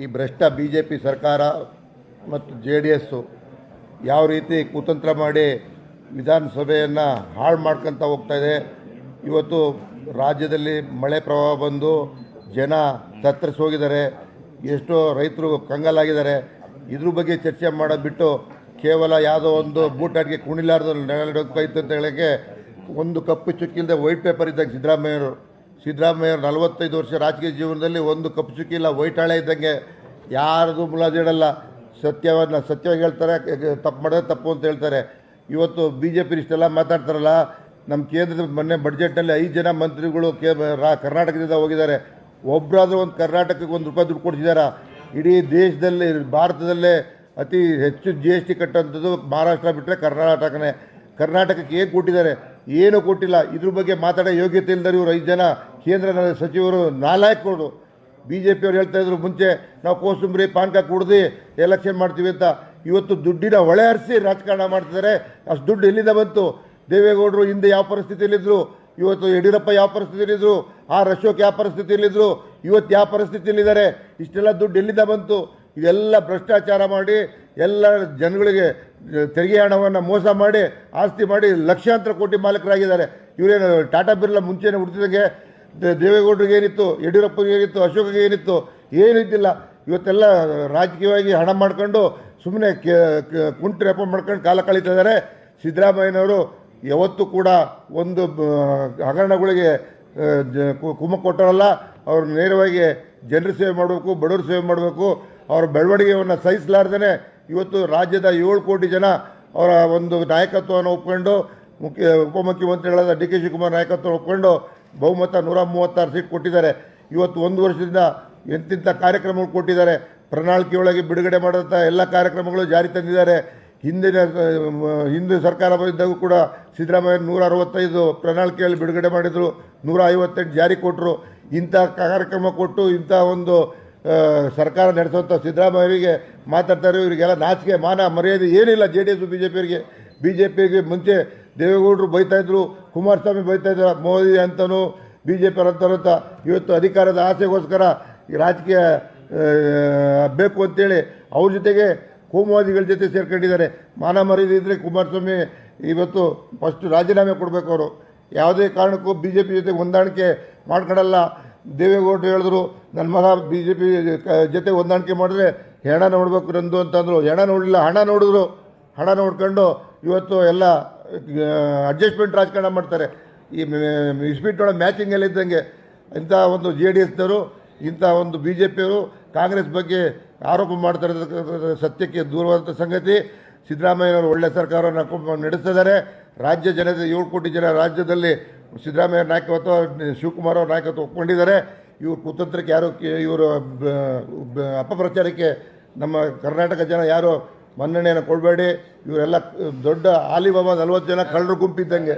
ಈ ಭ್ರಷ್ಟ B J P ಸರ್ಕಾರ ಮತ್ತು ಜೆ ಡಿ ಎಸ್ಸು ಯಾವ ರೀತಿ ಕುತಂತ್ರ ಮಾಡಿ ವಿಧಾನಸಭೆಯನ್ನು ಹಾಳು ಮಾಡ್ಕೊತ ಹೋಗ್ತಾ ಇದೆ. ಇವತ್ತು ರಾಜ್ಯದಲ್ಲಿ ಮಳೆ ಪ್ರವಾಹ ಬಂದು ಜನ ತತ್ತರಿಸಿ ಹೋಗಿದ್ದಾರೆ. ಎಷ್ಟೋ ರೈತರು ಕಂಗಾಲಾಗಿದ್ದಾರೆ. ಇದ್ರ ಬಗ್ಗೆ ಚರ್ಚೆ ಮಾಡೋ ಬಿಟ್ಟು ಕೇವಲ ಯಾವುದೋ ಒಂದು ಬೂಟಾಟಿಗೆ ಕುಣಿಲಾರ್ದು ನೆರಳೋಗ್ತಾಯಿತ್ತು ಅಂತ ಹೇಳೋಕ್ಕೆ ಒಂದು ಕಪ್ಪು ಚುಕ್ಕಿಲ್ಲದೆ ವೈಟ್ ಪೇಪರ್ ಇದ್ದಾಗ ಸಿದ್ದರಾಮಯ್ಯರು ಸಿದ್ದರಾಮಯ್ಯರು ನಲವತ್ತೈದು ವರ್ಷ ರಾಜಕೀಯ ಜೀವನದಲ್ಲಿ ಒಂದು ಕಪ್ಪು ಚುಕ್ಕಿಲ್ಲ ವೈಟಾಳೆ ಇದ್ದಂಗೆ ಯಾರದು ಮುಲಾಜಿಡಲ್ಲ ಸತ್ಯವನ್ನು ಸತ್ಯವಾಗಿ ಹೇಳ್ತಾರೆ, ತಪ್ಪು ಮಾಡಿದ್ರೆ ತಪ್ಪು ಅಂತ ಹೇಳ್ತಾರೆ. ಇವತ್ತು ಬಿ ಜೆ ಪಿ ಇಷ್ಟೆಲ್ಲ ಮಾತಾಡ್ತಾರಲ್ಲ, ನಮ್ಮ ಕೇಂದ್ರದ ಮೊನ್ನೆ ಬಡ್ಜೆಟ್ನಲ್ಲಿ ಐದು ಜನ ಮಂತ್ರಿಗಳು ಕೇ ರಾ ಕರ್ನಾಟಕದಿಂದ ಹೋಗಿದ್ದಾರೆ. ಒಬ್ಬರಾದ್ರೂ ಒಂದು ಕರ್ನಾಟಕಕ್ಕೆ ಒಂದು ರೂಪಾಯಿ ದುಡ್ಡು ಕೊಡ್ತಿದ್ದಾರಾ ಇಡೀ ದೇಶದಲ್ಲಿ, ಭಾರತದಲ್ಲೇ ಅತಿ ಹೆಚ್ಚು ಜಿ ಎಸ್ ಟಿ ಕಟ್ಟೋಂಥದ್ದು ಮಹಾರಾಷ್ಟ್ರ ಬಿಟ್ಟರೆ ಕರ್ನಾಟಕನೇ. ಕರ್ನಾಟಕಕ್ಕೆ ಹೇಗೆ ಕೊಟ್ಟಿದ್ದಾರೆ? ಏನೂ ಕೊಟ್ಟಿಲ್ಲ. ಇದ್ರ ಬಗ್ಗೆ ಮಾತಾಡೋ ಯೋಗ್ಯತೆ ಇಲ್ಲದ್ರೆ ಇವರು ಐದು ಜನ. ಕೇಂದ್ರ ಸಚಿವರು ನಾಲ್ಕು ಬಿ ಜೆ ಪಿಯವ್ರು ಹೇಳ್ತಾ ಇದ್ರು ಮುಂಚೆ, ನಾವು ಕೋಸುಂಬರಿ, ಪಾನ್ಕ ಕುಡ್ದು ಎಲೆಕ್ಷನ್ ಮಾಡ್ತೀವಿ ಅಂತ. ಇವತ್ತು ದುಡ್ಡಿನ ಹೊಳೆ ಹರಿಸಿ ರಾಜಕಾರಣ ಮಾಡ್ತಿದ್ದಾರೆ ಅಷ್ಟು ದುಡ್ಡು ಎಲ್ಲಿಂದ ಬಂತು? ದೇವೇಗೌಡರು ಹಿಂದೆ ಯಾವ ಪರಿಸ್ಥಿತಿಯಲ್ಲಿದ್ದರು ಇವತ್ತು ಯಡಿಯೂರಪ್ಪ ಯಾವ ಪರಿಸ್ಥಿತಿಯಲ್ಲಿದ್ದರು ಆರ್ ಅಶೋಕ್ ಯಾವ ಪರಿಸ್ಥಿತಿಯಲ್ಲಿದ್ದರು ಇವತ್ತು ಯಾವ ಪರಿಸ್ಥಿತಿಯಲ್ಲಿದ್ದಾರೆ? ಇಷ್ಟೆಲ್ಲ ದುಡ್ಡು ಎಲ್ಲಿಂದ ಬಂತು? ಇದೆಲ್ಲ ಭ್ರಷ್ಟಾಚಾರ ಮಾಡಿ ಎಲ್ಲ ಜನಗಳಿಗೆ ತೆರಿಗೆ ಹಣವನ್ನು ಮೋಸ ಮಾಡಿ, ಆಸ್ತಿ ಮಾಡಿ ಲಕ್ಷಾಂತರ ಕೋಟಿ ಮಾಲೀಕರಾಗಿದ್ದಾರೆ. ಇವರೇನು ಟಾಟಾ ಬಿರ್ಲಾ ಮುಂಚೆನೇ ಹುಡ್ತಿದಂಗೆ ದೇವೇಗೌಡರಿಗೆ ಏನಿತ್ತು, ಯಡಿಯೂರಪ್ಪಗೆ ಏನಿತ್ತು, ಅಶೋಕಗೆ ಏನಿತ್ತು ಏನಿದ್ದಿಲ್ಲ ಇವತ್ತೆಲ್ಲ ರಾಜಕೀಯವಾಗಿ ಹಣ ಮಾಡ್ಕೊಂಡು ಸುಮ್ಮನೆ ಕುಂಟು ರೆಪ ಮಾಡ್ಕೊಂಡು ಕಾಲ ಕಳೀತಾ ಇದ್ದಾರೆ ಸಿದ್ದರಾಮಯ್ಯನವರು ಯಾವತ್ತೂ ಕೂಡ ಒಂದು ಹಗರಣಗಳಿಗೆ ಕುಮ್ಮ ಕೊಟ್ಟರಲ್ಲ ಅವ್ರು ನೇರವಾಗಿ ಜನರ ಸೇವೆ ಮಾಡಬೇಕು, ಬಡವರು ಸೇವೆ ಮಾಡಬೇಕು. ಅವರ ಬೆಳವಣಿಗೆಯನ್ನು ಸಹಿಸಲಾರ್ದೇ ಇವತ್ತು ರಾಜ್ಯದ ಏಳು ಕೋಟಿ ಜನ ಅವರ ಒಂದು ನಾಯಕತ್ವವನ್ನು ಒಪ್ಕೊಂಡು ಮುಖ್ಯ ಉಪಮುಖ್ಯಮಂತ್ರಿಗಳಾದ ಡಿ ಕೆ ಶಿವಕುಮಾರ್ ನಾಯಕತ್ವ ಒಪ್ಕೊಂಡು ಬಹುಮತ ನೂರ ಮೂವತ್ತಾರು ಸೀಟ್ ಕೊಟ್ಟಿದ್ದಾರೆ. ಇವತ್ತು ಒಂದು ವರ್ಷದಿಂದ ಎಂತಿಂಥ ಕಾರ್ಯಕ್ರಮಗಳು ಕೊಟ್ಟಿದ್ದಾರೆ. ಪ್ರಣಾಳಿಕೆಯೊಳಗೆ ಬಿಡುಗಡೆ ಮಾಡಿದಂಥ ಎಲ್ಲ ಕಾರ್ಯಕ್ರಮಗಳು ಜಾರಿ ತಂದಿದ್ದಾರೆ. ಹಿಂದಿನ ಹಿಂದಿನ ಸರ್ಕಾರ ಬಂದಿದ್ದಾಗೂ ಕೂಡ ಸಿದ್ದರಾಮಯ್ಯ ನೂರ ಅರವತ್ತೈದು ಪ್ರಣಾಳಿಕೆಯಲ್ಲಿ ಬಿಡುಗಡೆ ಮಾಡಿದರು. ನೂರ ಐವತ್ತೆಂಟು ಜಾರಿ ಕೊಟ್ಟರು. ಇಂಥ ಕಾರ್ಯಕ್ರಮ ಕೊಟ್ಟು ಇಂಥ ಒಂದು ಸರ್ಕಾರ ನಡೆಸುವಂಥ ಸಿದ್ದರಾಮಯ್ಯರಿಗೆ ಮಾತಾಡ್ತಾರೆ ಇವರಿಗೆಲ್ಲ ನಾಚಿಕೆ, ಮಾನ, ಮರ್ಯಾದೆ ಏನಿಲ್ಲ J D S B J ಪಿಯವರಿಗೆ B J ಪಿಗೆ ಮುಂಚೆ ದೇವೇಗೌಡರು ಬೈತಾಯಿದ್ರು ಕುಮಾರಸ್ವಾಮಿ ಬೈತಾಯಿದ್ರು ಮೋದಿ ಅಂತನೂ ಬಿ ಜೆ ಪಿ ಅಂತ ಇವತ್ತು ಅಧಿಕಾರದ ಆಸೆಗೋಸ್ಕರ ರಾಜಕೀಯ ಬೇಕು ಅಂತೇಳಿ ಅವ್ರ ಜೊತೆಗೆ ಕೋಮುವಾದಿಗಳ ಜೊತೆ ಸೇರ್ಕೊಂಡಿದ್ದಾರೆ. ಮಾನ, ಮರ್ಯಾದೆ ಇದ್ದರೆ ಕುಮಾರಸ್ವಾಮಿ ಇವತ್ತು ಫಸ್ಟ್ ರಾಜೀನಾಮೆ ಕೊಡಬೇಕು ಅವರು. ಯಾವುದೇ ಕಾರಣಕ್ಕೂ ಬಿ ಜೆ ಪಿ ಜೊತೆ ಹೊಂದಾಣಿಕೆ ಮಾಡ್ಕೊಡಲ್ಲ. ದೇವೇಗೌಡರು ಹೇಳಿದ್ರು ನನ್ನ ಮಗ ಬಿ ಜೆ ಪಿ ಜೊತೆ ಹೊಂದಾಣಿಕೆ ಮಾಡಿದ್ರೆ ಹೆಣ ನೋಡಬೇಕು ನಂದು ಅಂತಂದರು. ಹೆಣ ನೋಡಲಿಲ್ಲ, ಹಣ ನೋಡಿದ್ರು. ಹಣ ನೋಡ್ಕೊಂಡು ಇವತ್ತು ಎಲ್ಲ ಅಡ್ಜಸ್ಟ್ಮೆಂಟ್ ರಾಜಕಾರಣ ಮಾಡ್ತಾರೆ. ಈ ಇಸ್ಪೀಟ್ನೊಳಗೆ ಮ್ಯಾಚಿಂಗ್ ಎಲ್ಲ ಇದ್ದಂಗೆ ಇಂಥ ಒಂದು ಜೆ ಡಿ ಎಸ್ನವರು ಇಂಥ ಒಂದು ಬಿ ಜೆ ಪಿಯವರು ಕಾಂಗ್ರೆಸ್ ಬಗ್ಗೆ ಆರೋಪ ಮಾಡ್ತಾರೆ ಸತ್ಯಕ್ಕೆ ದೂರವಾದಂಥ ಸಂಗತಿ. ಸಿದ್ದರಾಮಯ್ಯನವರು ಒಳ್ಳೆ ಸರ್ಕಾರವನ್ನು ನಡೆಸ್ತಿದ್ದಾರೆ ರಾಜ್ಯ ಜನತೆ, ಏಳು ಕೋಟಿ ಜನ ರಾಜ್ಯದಲ್ಲಿ ಸಿದ್ದರಾಮಯ್ಯ ನಾಯಕತ್ವ, ಶಿವಕುಮಾರ್ ಅವ್ರ ನಾಯಕತ್ವ ಒಪ್ಕೊಂಡಿದ್ದಾರೆ. ಇವ್ರ ಕುತಂತ್ರಕ್ಕೆ ಯಾರು ಇವರು ಅಪಪ್ರಚಾರಕ್ಕೆ ನಮ್ಮ ಕರ್ನಾಟಕ ಜನ ಯಾರು ಮನ್ನಣೆಯನ್ನು ಕೊಡಬೇಡಿ. ಇವರೆಲ್ಲ ದೊಡ್ಡ ಆಲಿಬಾಬಾ ನಲ್ವತ್ತು ಜನ ಕಳ್ಳರು ಗುಂಪಿದ್ದಂಗೆ.